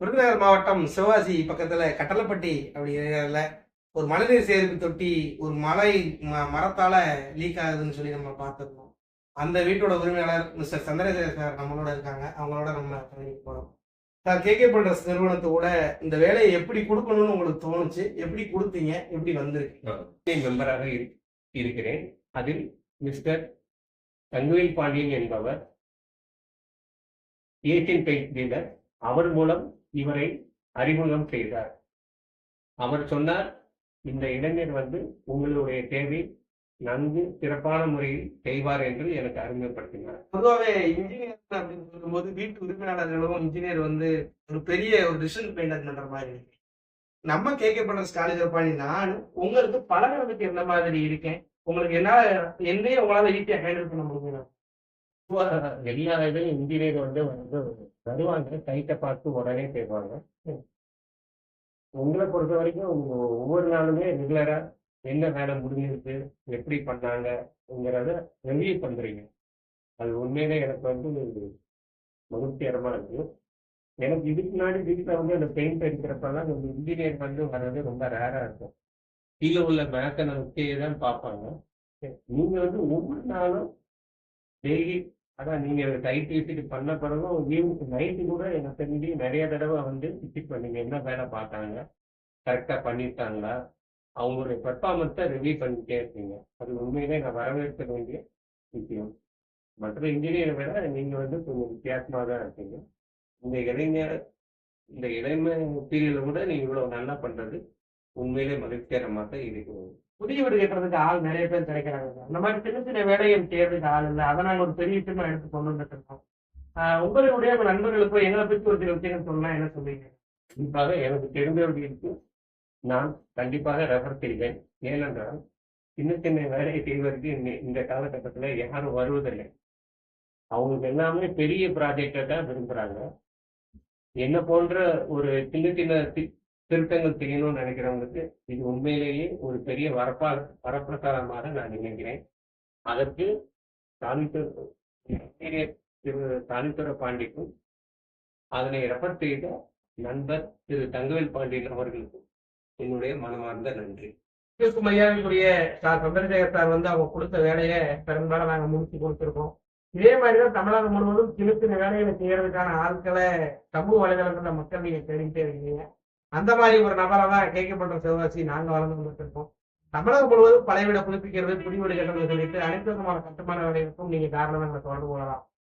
விருதுநகர் மாவட்டம் சிவகாசி பக்கத்தில் கட்டளப்பட்டி அப்படிங்கிறதுல ஒரு மழைநீர் சேகரிப்பு தொட்டி ஒரு மலை ம- மரத்தால் லீக் ஆகுதுன்னு சொல்லி நம்ம பார்த்துருந்தோம். அந்த வீட்டோட உரிமையாளர் மிஸ்டர் சந்திரசேகர் சார் நம்மளோட இருக்காங்க. அவங்களோட நம்ம பழனிக்கு போகிறோம் சார் கேகே பண்றஸ் நிறுவனத்தோட இந்த வேலையை எப்படி கொடுக்கணும்னு உங்களுக்கு தோணுச்சு? எப்படி கொடுத்தீங்க? எப்படி வந்திருக்கு? மெம்பராக இரு- இருக்கிறேன். அதில் மிஸ்டர் தங்குவேல் பாண்டியன் என்பவர் ஏசியன் பெயிண்ட் டீலர் அவர் மூலம் இவரை அறிமுகம் செய்தார். அவர் சொன்னார் இந்த இளைஞர் வந்து உங்களுடைய தேவை நன்கு சிறப்பான முறையில் செய்வார் என்று எனக்கு அறிமுகப்படுத்தினார். பொதுவாகவே இன்ஜினியர் அப்படின்னு சொல்லும்போது வீட்டு உரிமையாளர்களும் இன்ஜினியர் வந்து ஒரு பெரிய ஒரு டிசிஷன் பெயிண்டர் பண்ற மாதிரி இருக்கு. நம்ம கேட்க பண்ற காலேஜ் பண்ணி நான் உங்களுக்கு பழகிறதுக்கு எந்த மாதிரி இருக்கேன்? உங்களுக்கு என்ன என்னையே உங்களால ஈஸியா ஹேண்டில் பண்ண முடியும்? பொதுவா எல்லா இதுலையும் இன்ஜினியர் வந்து வந்து வருவாங்க டைட்டை பார்த்து உடனே செய்வாங்க உங்களை பொறுத்த வரைக்கும் ஒவ்வொரு நாளுமே ரெகுலரா என்ன வேலை முடிஞ்சிருக்கு எப்படி பண்ணாங்கங்கிறத ரிவ்யூ பண்றீங்க அது உண்மையிலே எனக்கு வந்து மகிழ்ச்சிகரமா இருக்கு. எனக்கு இதுக்கு முன்னாடி வீட்டில் வந்து அந்த பெயிண்ட் அடிக்கிறப்பதான் இந்த இன்ஜினியர் வந்து வர்றது ரொம்ப ரேரா இருக்கும். கீழே உள்ள மேக்கனை வச்சே தான் பார்ப்பாங்க. நீங்க வந்து ஒவ்வொரு நாளும் டெய்லி அதான் நீங்க டைட் விசிட் பண்ண பிறகும் ஈவினிங் நைட்டு கூட எனக்கு தெரிஞ்சு நிறைய தடவை வந்து விசிட் பண்ணீங்க. என்ன வேலை பார்த்தாங்க? கரெக்டா பண்ணிட்டாங்களா? அவங்களுடைய பெர்ஃபார்மன்ஸை ரிவ்யூ பண்ணிட்டே இருக்கீங்க. அது உண்மையிலே நான் வரவேற்க வேண்டிய விஷயம். மற்ற இன்ஜினியரை விட நீங்க வந்து கொஞ்சம் வித்தியாசமாக தான் இருக்கீங்க. இந்த இளைஞர் இந்த இளைஞ பீரியட்ல கூட நீங்க இவ்வளவு நல்லா பண்றது உண்மையிலே மகிழ்ச்சிகரமாக இருக்கிறது. புதிய வீடு கட்டுறதுக்கு ஆள் நிறைய பேர் கிடைக்கிறாங்க. அந்த மாதிரி சின்ன சின்ன வேலைகள் செய்யறதுக்கு ஆள் இல்லை. அதை நாங்க ஒரு பெரிய விஷயமா எடுத்து கொண்டு வந்துட்டு இருக்கோம். ஆஹ் உங்களுடைய நண்பர்களுக்கும் எங்களை பற்றி ஒரு சில விஷயங்கள் சொன்னா என்ன சொல்லுவீங்க? குறிப்பாக எனக்கு தெரிந்தவர்களுக்கு நான் கண்டிப்பாக ரெஃபர் செய்வேன். ஏனென்றால் சின்ன சின்ன வேலையை செய்வதற்கு இந்த- இந்த காலகட்டத்தில் யாரும் வருவதில்லை. அவங்களுக்கு எல்லாமே பெரிய ப்ராஜெக்டை தான் விரும்புகிறாங்க என்ன போன்ற ஒரு சின்ன சின்ன திருத்தங்கள் செய்யணும்னு நினைக்கிறவங்களுக்கு இது உண்மையிலேயே ஒரு பெரிய வரப்பா வரப்பிரசாதமாக நான் நினைக்கிறேன். அதற்கு தானித்தூர் திரு தானித்துர பாண்டிக்கும் அதனை ரெஃபர் செய்த நண்பர் திரு தங்கவேல் பாண்டியன் அவர்களுக்கும் என்னுடைய மனமார்ந்த நன்றி. இதற்கு மரியாதைக்குரிய சார் சந்திரசேகர் சார் வந்து அவங்க கொடுத்த வேலையை பெரும்பாலும் நாங்க முடிச்சு கொடுத்துருக்கோம். இதே மாதிரிதான் தமிழகம் முழுவதும் சின்ன சின்ன வேலைகளை செய்யறதுக்கான ஆட்களை சமூக வலைதளங்கள்ல மக்கள் நீங்க தேடிட்டே இருக்கீங்க. அந்த மாதிரி ஒரு நபரை தான் கேட்கப்பட்ட சிவகாசி நாங்க வளர்ந்து கொண்டிருக்கோம் இருக்கோம் தமிழகம் முழுவதும் பழைய விட புதுப்பிக்கிறது புதிய வீடு கட்டுறது சொல்லிட்டு அனைத்து விதமான கட்டுமான வேலைகளுக்கும் நீங்க காரணம் எங்களை தொடர்பு கொள்ளலாம்.